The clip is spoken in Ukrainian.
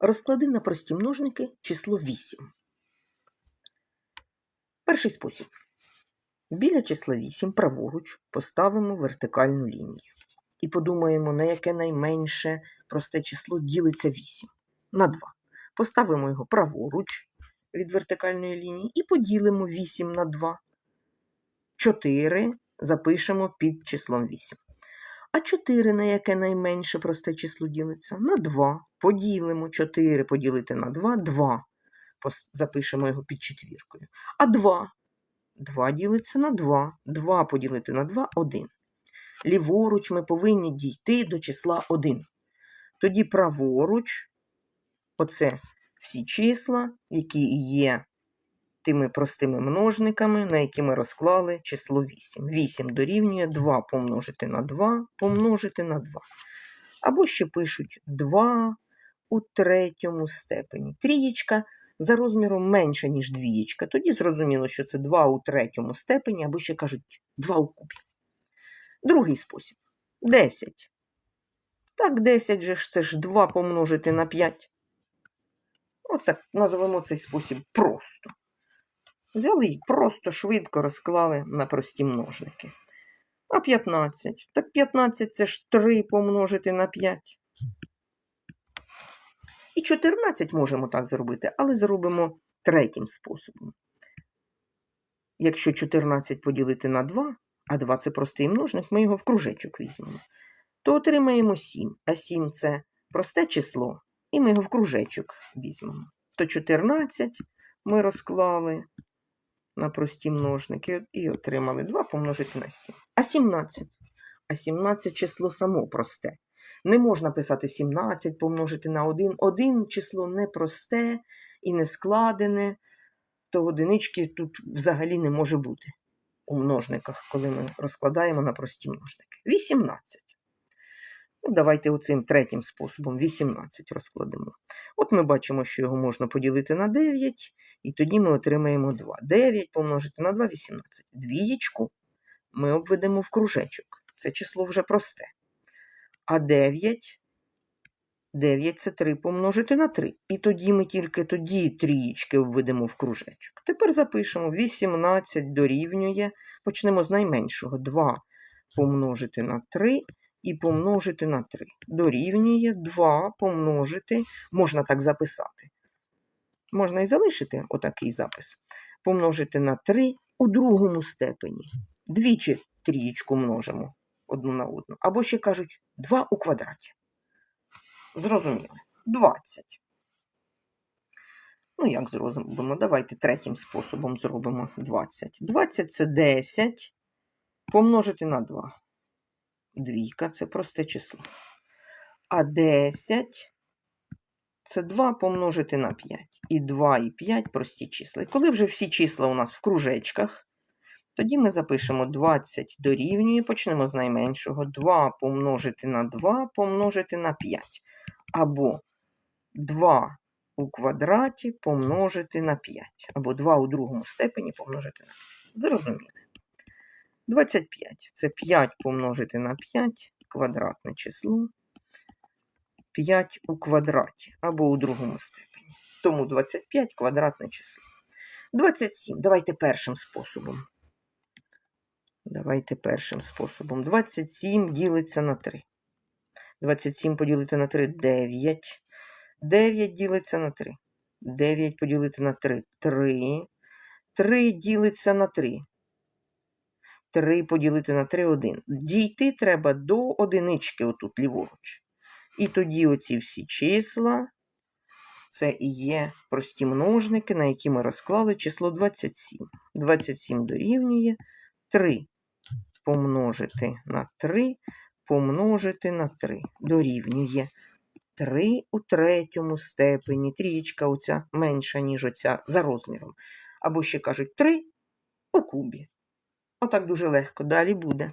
Розклади на прості множники число 8. Перший спосіб. Біля числа 8 праворуч поставимо вертикальну лінію. І подумаємо, на яке найменше просте число ділиться 8. На 2. Поставимо його праворуч від вертикальної лінії і поділимо 8 на 2. 4 запишемо під числом 8. А 4 на яке найменше просте число ділиться? На 2. Поділимо 4 поділити на 2 2. Запишемо його під четвіркою. А 2. 2 ділиться на 2. 2 поділити на 2 1. Ліворуч ми повинні дійти до числа 1. Тоді праворуч, оце всі числа, які є тими простими множниками, на які ми розклали число 8. 8 дорівнює 2 помножити на 2 помножити на 2. Або ще пишуть 2 у третьому степені. Трієчка за розміром менша, ніж двієчка. Тоді зрозуміло, що це 2 у третьому степені, або ще кажуть 2 у кубі. Другий спосіб 10. Так, 10 же ж це ж 2 помножити на 5. Отак називемо цей спосіб просто. Взяли і просто швидко розклали на прості множники. А 15. Так 15 це ж 3 помножити на 5. І 14 можемо так зробити, але зробимо третім способом. Якщо 14 поділити на 2, а 2 це простий множник, ми його в кружечок візьмемо, то отримаємо 7. А 7 це просте число, і ми його в кружечок візьмемо. То 14 ми розклали на прості множники і отримали 2 помножити на 7. А 17? А 17 число само просте. Не можна писати 17 помножити на 1. Один число не просте і не складене, то одинички тут взагалі не може бути у множниках, коли ми розкладаємо на прості множники. 18. Ну, давайте оцим третім способом 18 розкладемо. От ми бачимо, що його можна поділити на 9, і тоді ми отримаємо 2. 9 помножити на 2 18. Двієчку ми обведемо в кружечок. Це число вже просте. А 9, 9 це 3 помножити на 3. І тоді ми тільки тоді трієчки обведемо в кружечок. Тепер запишемо 18 дорівнює, почнемо з найменшого. 2 помножити на 3 і помножити на 3. Дорівнює 2 помножити, можна так записати. Можна і залишити отакий запис. Помножити на 3 у другому степені. Двічі трієчку множимо одну на одну. Або ще кажуть 2 у квадраті. Зрозуміли. 20. Ну, як зробимо? Давайте третім способом зробимо 20. 20 це 10 помножити на 2. Двійка це просте число. А 10 це 2 помножити на 5. І 2 і 5 прості числа. І коли вже всі числа у нас в кружечках, тоді ми запишемо 20 дорівнює, почнемо з найменшого. 2 помножити на 2 помножити на 5. Або 2 у квадраті помножити на 5. Або 2 у другому степені помножити на 5. Зрозуміли. 25 це 5 помножити на 5 квадратне число. 5 у квадраті або у другому степені. Тому 25 квадратне число. 27. Давайте першим способом. Давайте першим способом. 27 ділиться на 3. 27 поділити на 3 9. 9 ділиться на 3. 9 поділити на 3 3. 3 ділиться на 3. 3 поділити на 3 1. Дійти треба до одинички отут ліворуч. І тоді оці всі числа, це і є прості множники, на які ми розклали число 27. 27 дорівнює 3 помножити на 3, помножити на 3. Дорівнює 3 у третьому степені. Трієчка оця менша, ніж оця за розміром. Або ще кажуть 3 у кубі. Отак дуже легко. Далі буде.